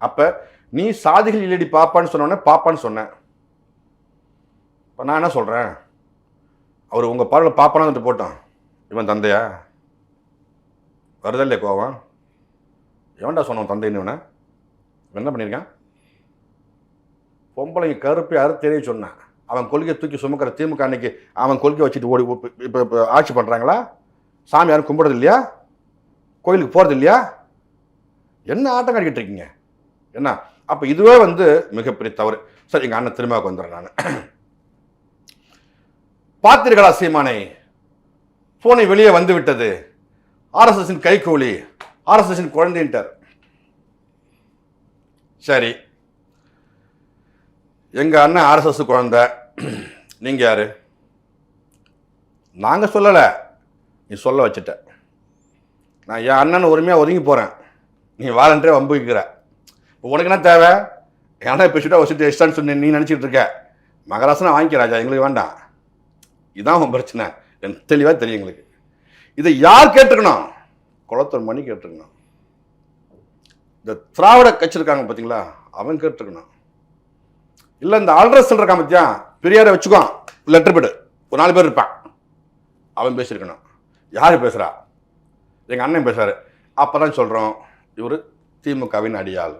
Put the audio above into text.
அப்போ நீ சாதிகள் இல்லடி பாப்பான்னு சொன்னோடனே பாப்பான்னு சொன்னேன் இப்போ நான் என்ன சொல்கிறேன் அவர் உங்கள் பார்வையில் பாப்பானா வந்துட்டு இவன் தந்தையா? வருதா இல்லையா கோவம் எவன்டா சொன்னவன் தந்தைன்னு இவனை? இவன் என்ன பண்ணியிருக்கான்? பொம்பளைங்க கருப்பை அறுத்து தெரிய சொன்னான். அவன் கொள்கையை தூக்கி சுமக்கிற திமுக அன்னைக்கு அவன் கொள்கை வச்சுட்டு ஓடி இப்போ இப்போ ஆட்சி பண்ணுறாங்களா சாமி யாரும் கும்பிடுறது இல்லையா? கோயிலுக்கு போகிறது இல்லையா? என்ன ஆட்டம் காட்டிக்கிட்டு இருக்கீங்க? என்ன? அப்போ இதுவே வந்து மிகப்பெரிய தவறு. சரி எங்கள் அண்ணன் திரும்ப வந்துடுறேன் நான். பார்த்தீர்களா சீமானை? போனை வெளியே வந்து விட்டது. ஆர்எஸ்எஸின் கைகூலி. ஆர்எஸ்எஸின் குழந்தைன்ட்டார். சரி. எங்கள் அண்ணன் ஆர்எஸ்எஸ் குழந்தை நீங்கள் யார்? நாங்கள் சொல்லலை. நீ சொல்ல வச்சுட்ட. நான் என் அண்ணன் உரிமையாக ஒதுங்கி போகிறேன் நீ வாலண்டரே வம்புக்கிற உனக்கு என்ன தேவை? ஏன்னா பேசிட்டா வச்சுட்டு எக்ஸ்டான்னு சொல்லி நீ நினச்சிட்டு இருக்க. மகராசனா வாங்கிக்க ராஜா எங்களுக்கு வேண்டாம். இதுதான் உன் பிரச்சனை. எனக்கு தெளிவாக தெரியும் எங்களுக்கு. இதை யார் கேட்டுருக்கணும்? குளத்தூர் மணி கேட்டுருக்கணும். இந்த திராவிட கட்சி இருக்காங்க பார்த்தீங்களா அவன் கேட்டுருக்கணும். இல்லை இந்த ஆல்ட்ரஸ் இருக்கான் பத்தியா? பெரியாரை வச்சுக்கோ. Letter pad. ஒரு நாலு பேர் இருப்பான். அவன் பேசியிருக்கணும். யார் பேசுகிறா எங்கள் அண்ணன் பேசுகிறாரு அப்போ தான் சொல்கிறோம் இவர் திமுகவின் அடியாள்.